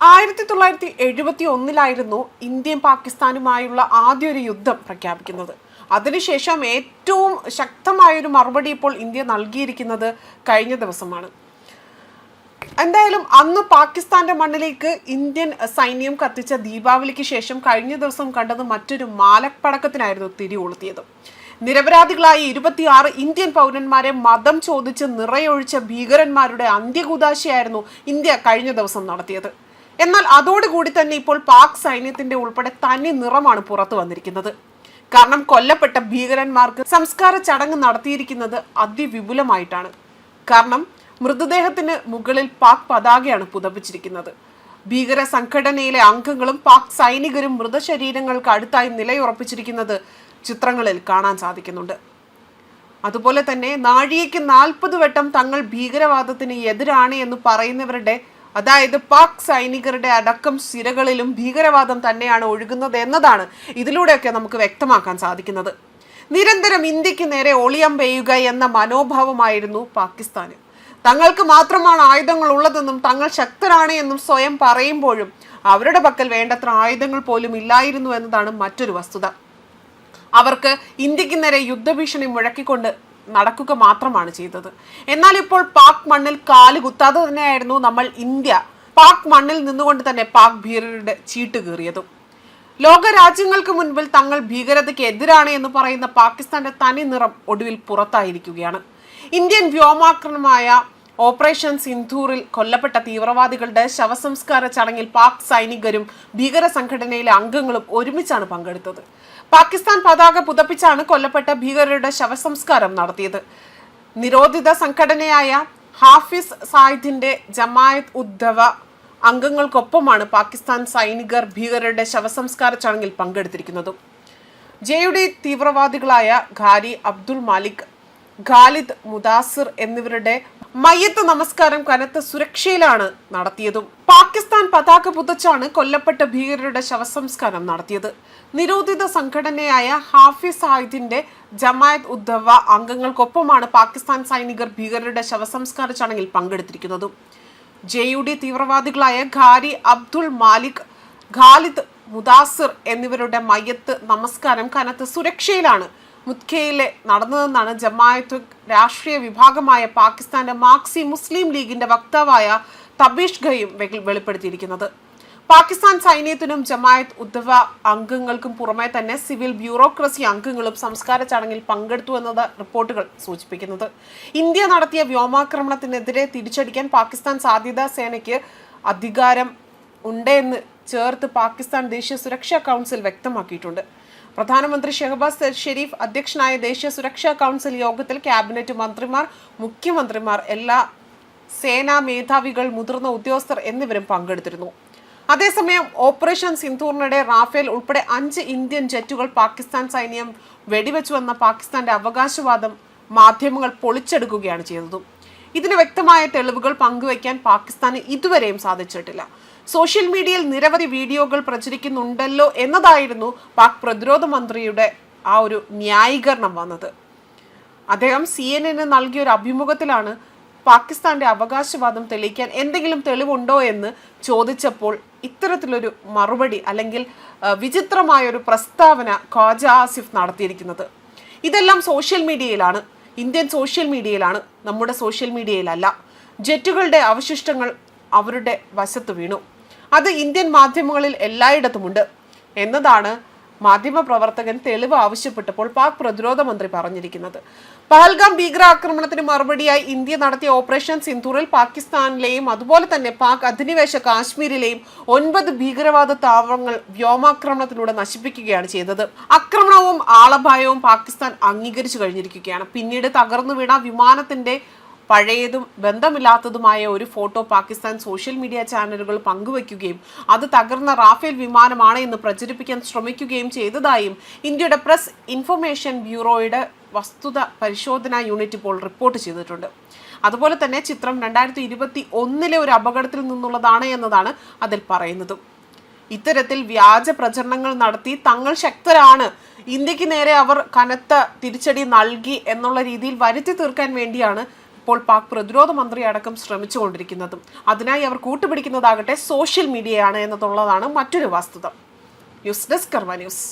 ആയിരത്തി തൊള്ളായിരത്തി എഴുപത്തി ഒന്നിലായിരുന്നു ഇന്ത്യയും പാകിസ്ഥാനുമായുള്ള ആദ്യ ഒരു യുദ്ധം പ്രഖ്യാപിക്കുന്നത്. അതിനുശേഷം ഏറ്റവും ശക്തമായൊരു മറുപടി ഇപ്പോൾ ഇന്ത്യ നൽകിയിരിക്കുന്നത് കഴിഞ്ഞ ദിവസമാണ്. എന്തായാലും അന്ന് പാകിസ്ഥാന്റെ മണ്ണിലേക്ക് ഇന്ത്യൻ സൈന്യം കത്തിച്ച ദീപാവലിക്ക് ശേഷം കഴിഞ്ഞ ദിവസം കണ്ടത് മറ്റൊരു മാലപ്പടക്കത്തിനായിരുന്നു തിരികൊളുത്തിയത്. നിരപരാധികളായ ഇരുപത്തിയാറ് ഇന്ത്യൻ പൗരന്മാരെ മതം ചോദിച്ച് നിറയൊഴിച്ച ഭീകരന്മാരുടെ അന്ത്യകുദാശയായിരുന്നു ഇന്ത്യ കഴിഞ്ഞ ദിവസം നടത്തിയത്. എന്നാൽ അതോടുകൂടി തന്നെ ഇപ്പോൾ പാക് സൈന്യത്തിന്റെ ഉൾപ്പെടെ തനി നിറമാണ് പുറത്തു വന്നിരിക്കുന്നത്. കാരണം കൊല്ലപ്പെട്ട ഭീകരന്മാർക്ക് സംസ്കാര ചടങ്ങ് നടത്തിയിരിക്കുന്നത് അതിവിപുലമായിട്ടാണ്. കാരണം മൃതദേഹത്തിന് മുകളിൽ പാക് പതാകയാണ് പുതപ്പിച്ചിരിക്കുന്നത്. ഭീകര സംഘടനയിലെ അംഗങ്ങളും പാക് സൈനികരും മൃതശരീരങ്ങൾക്ക് അടുത്തായി നിലയുറപ്പിച്ചിരിക്കുന്നത് ചിത്രങ്ങളിൽ കാണാൻ സാധിക്കുന്നുണ്ട്. അതുപോലെ തന്നെ നാഴികയ്ക്ക് നാൽപ്പത് വട്ടം തങ്ങൾ ഭീകരവാദത്തിന് എതിരാണ് എന്ന് പറയുന്നവരുടെ അതായത് പാക് സൈനികരുടെ അടക്കം സിരകളിലും ഭീകരവാദം തന്നെയാണ് ഒഴുകുന്നത് എന്നതാണ് ഇതിലൂടെയൊക്കെ നമുക്ക് വ്യക്തമാക്കാൻ സാധിക്കുന്നത്. നിരന്തരം ഇന്ത്യയ്ക്ക് നേരെ ഒളിയം ഒളിയമ്പെയ്യുക എന്ന മനോഭാവമായിരുന്നു പാകിസ്ഥാന്. തങ്ങൾക്ക് മാത്രമാണ് ആയുധങ്ങൾ ഉള്ളതെന്നും തങ്ങൾ ശക്തരാണ് എന്നും സ്വയം പറയുമ്പോഴും അവരുടെ പക്കൽ വേണ്ടത്ര ആയുധങ്ങൾ പോലും ഇല്ലായിരുന്നു എന്നതാണ് മറ്റൊരു വസ്തുത. അവർക്ക് ഇന്ത്യയ്ക്ക് നേരെ യുദ്ധഭീഷണി മുഴക്കിക്കൊണ്ട് നടക്കുക മാത്രമാണ് ചെയ്തത്. എന്നാൽ ഇപ്പോൾ പാക് മണ്ണിൽ കാൽ കുത്താതെ തന്നെയായിരുന്നു നമ്മൾ ഇന്ത്യ പാക് മണ്ണിൽ നിന്നുകൊണ്ട് തന്നെ പാക് ഭീകരരുടെ ചീട്ട് കീറിയതും. ലോക രാജ്യങ്ങൾക്ക് മുൻപിൽ തങ്ങൾ ഭീകരതയ്ക്ക് എതിരാണ് എന്ന് പറയുന്ന പാകിസ്ഥാന്റെ തനി നിറം ഒടുവിൽ പുറത്തായിരിക്കുകയാണ്. ഇന്ത്യൻ വ്യോമാക്രമണമായ ഓപ്പറേഷൻ സിന്ധൂറിൽ കൊല്ലപ്പെട്ട തീവ്രവാദികളുടെ ശവസംസ്കാര ചടങ്ങിൽ പാക് സൈനികരും ഭീകര സംഘടനയിലെ അംഗങ്ങളും ഒരുമിച്ചാണ് പങ്കെടുത്തത്. പാകിസ്ഥാൻ പതാക പുതപ്പിച്ചാണ് കൊല്ലപ്പെട്ട ഭീകരരുടെ ശവസംസ്കാരം നടത്തിയത്. നിരോധിത സംഘടനയായ ഹാഫിസ് സായിദിന്റെ ജമായത്ത് ഉദ്ധവ അംഗങ്ങൾക്കൊപ്പമാണ് പാകിസ്ഥാൻ സൈനികർ ഭീകരരുടെ ശവസംസ്കാര ചടങ്ങിൽ പങ്കെടുത്തിരിക്കുന്നത്. ജെയുടെ തീവ്രവാദികളായ ഖാരി അബ്ദുൾ മാലിക് ഖാലിദ് മുദാസിർ എന്നിവരുടെ മയ്യത്ത് നമസ്കാരം കനത്ത സുരക്ഷയിലാണ് നടത്തിയതും. പാകിസ്ഥാൻ പതാക പുതച്ചാണ് കൊല്ലപ്പെട്ട ഭീകരരുടെ ശവസംസ്കാരം നടത്തിയത്. നിരോധിത സംഘടനയായ ഹാഫിസ് സായിദിന്റെ ജമായത്ത് ഉദ്ധവ അംഗങ്ങൾക്കൊപ്പമാണ് പാകിസ്ഥാൻ സൈനികർ ഭീകരരുടെ ശവസംസ്കാര ചടങ്ങിൽ പങ്കെടുത്തിരിക്കുന്നതും. ജെ യു ഡി തീവ്രവാദികളായ ഖാരി അബ്ദുൾ മാലിക് ഖാലിദ് മുദാസിർ എന്നിവരുടെ മയ്യത്ത് നമസ്കാരം കനത്ത സുരക്ഷയിലാണ് മുത്കയിലെ നടന്നതെന്നാണ് ജമായത്ത് രാഷ്ട്രീയ വിഭാഗമായ പാകിസ്ഥാന്റെ മാർക്സി മുസ്ലിം ലീഗിന്റെ വക്താവായ തബീഷ് ഖയും വെളി- വെളിപ്പെടുത്തിയിരിക്കുന്നത്. പാകിസ്ഥാൻ സൈന്യത്തിനും ജമായത്ത് ഉദ്ധവ അംഗങ്ങൾക്കും പുറമെ തന്നെ സിവിൽ ബ്യൂറോക്രസി അംഗങ്ങളും സംസ്കാര ചടങ്ങിൽ പങ്കെടുത്തു എന്നത് റിപ്പോർട്ടുകൾ സൂചിപ്പിക്കുന്നത്. ഇന്ത്യ നടത്തിയ വ്യോമാക്രമണത്തിനെതിരെ തിരിച്ചടിക്കാൻ പാകിസ്ഥാൻ സാധ്യതാ സേനയ്ക്ക് അധികാരം ഉണ്ടെന്ന് ചേർത്ത് പാകിസ്ഥാൻ ദേശീയ സുരക്ഷാ കൗൺസിൽ വ്യക്തമാക്കിയിട്ടുണ്ട്. പ്രധാനമന്ത്രി ഷെഹബാസ് ഷെരീഫ് അധ്യക്ഷനായ ദേശീയ സുരക്ഷാ കൗൺസിൽ യോഗത്തിൽ ക്യാബിനറ്റ് മന്ത്രിമാർ മുഖ്യമന്ത്രിമാർ എല്ലാ സേനാ മേധാവികൾ മുതിർന്ന ഉദ്യോഗസ്ഥർ എന്നിവരും പങ്കെടുത്തിരുന്നു. അതേസമയം ഓപ്പറേഷൻ സിന്ധൂറിനിടെ റാഫേൽ ഉൾപ്പെടെ അഞ്ച് ഇന്ത്യൻ ജെറ്റുകൾ പാകിസ്ഥാൻ സൈന്യം വെടിവെച്ചുവെന്ന പാകിസ്ഥാന്റെ അവകാശവാദം മാധ്യമങ്ങൾ പൊളിച്ചെടുക്കുകയാണ് ചെയ്തതും. ഇതിന് വ്യക്തമായ തെളിവുകൾ പങ്കുവയ്ക്കാൻ പാകിസ്ഥാന് ഇതുവരെയും സാധിച്ചിട്ടില്ല. സോഷ്യൽ മീഡിയയിൽ നിരവധി വീഡിയോകൾ പ്രചരിക്കുന്നുണ്ടല്ലോ എന്നതായിരുന്നു പാക് പ്രതിരോധ മന്ത്രിയുടെ ആ ഒരു ന്യായീകരണം വന്നത്. അദ്ദേഹം സി എൻ എന് നൽകിയ ഒരു അഭിമുഖത്തിലാണ് പാകിസ്ഥാന്റെ അവകാശവാദം തെളിയിക്കാൻ എന്തെങ്കിലും തെളിവുണ്ടോ എന്ന് ചോദിച്ചപ്പോൾ ഇത്തരത്തിലൊരു മറുപടി അല്ലെങ്കിൽ വിചിത്രമായ ഒരു പ്രസ്താവന ഖ്വാജ ആസിഫ് നടത്തിയിരിക്കുന്നത്. ഇതെല്ലാം സോഷ്യൽ മീഡിയയിലാണ്. ഇന്ത്യൻ സോഷ്യൽ മീഡിയയിലാണ് നമ്മുടെ സോഷ്യൽ മീഡിയയിലല്ല. ജെറ്റുകളുടെ അവശിഷ്ടങ്ങൾ അവരുടെ വശത്ത് വീണു. അത് ഇന്ത്യൻ മാധ്യമങ്ങളിൽ എല്ലായിടത്തുമുണ്ട്. എന്നതാണ് മാധ്യമപ്രവർത്തകൻ തെളിവ് ആവശ്യപ്പെട്ടപ്പോൾ പാക് പ്രതിരോധ മന്ത്രി പറഞ്ഞിരിക്കുന്നത്. പഹൽഗാം ഭീകരാക്രമണത്തിന് മറുപടിയായി ഇന്ത്യ നടത്തിയ ഓപ്പറേഷൻ സിന്ധൂറിൽ പാകിസ്ഥാനിലെയും അതുപോലെ തന്നെ പാക് അധിനിവേശ കാശ്മീരിലെയും ഒൻപത് ഭീകരവാദ താവളങ്ങൾ വ്യോമാക്രമണത്തിലൂടെ നശിപ്പിക്കുകയാണ് ചെയ്തത്. ആക്രമണവും ആളപായവും പാകിസ്ഥാൻ അംഗീകരിച്ചു കഴിഞ്ഞിരിക്കുകയാണ്. പിന്നീട് തകർന്നു വീണ വിമാനത്തിന്റെ പഴയതും ബന്ധമില്ലാത്തതുമായ ഒരു ഫോട്ടോ പാകിസ്ഥാൻ സോഷ്യൽ മീഡിയ ചാനലുകൾ പങ്കുവയ്ക്കുകയും അത് തകർന്ന റാഫേൽ വിമാനമാണ് എന്ന് പ്രചരിപ്പിക്കാൻ ശ്രമിക്കുകയും ചെയ്തതായും ഇന്ത്യയുടെ പ്രസ് ഇൻഫർമേഷൻ ബ്യൂറോയുടെ വസ്തുത പരിശോധനാ യൂണിറ്റ് ഇപ്പോൾ റിപ്പോർട്ട് ചെയ്തിട്ടുണ്ട്. അതുപോലെ തന്നെ ചിത്രം രണ്ടായിരത്തി ഇരുപത്തി ഒന്നിലെ ഒരു അപകടത്തിൽ നിന്നുള്ളതാണ് എന്നതാണ് അതിൽ പറയുന്നത്. ഇത്തരത്തിൽ വ്യാജ പ്രചരണങ്ങൾ നടത്തി തങ്ങൾ ശക്തരാണ്. ഇന്ത്യയ്ക്ക് നേരെ അവർ കനത്ത തിരിച്ചടി നൽകി എന്നുള്ള രീതിയിൽ വരുത്തി തീർക്കാൻ വേണ്ടിയാണ് ഇപ്പോൾ പാക് പ്രതിരോധ മന്ത്രി അടക്കം ശ്രമിച്ചുകൊണ്ടിരിക്കുന്നതും. അതിനായി അവർ കൂട്ടുപിടിക്കുന്നതാകട്ടെ സോഷ്യൽ മീഡിയയാണ് എന്നതുള്ളതാണ് മറ്റൊരു വസ്തുത. News desk Karma news.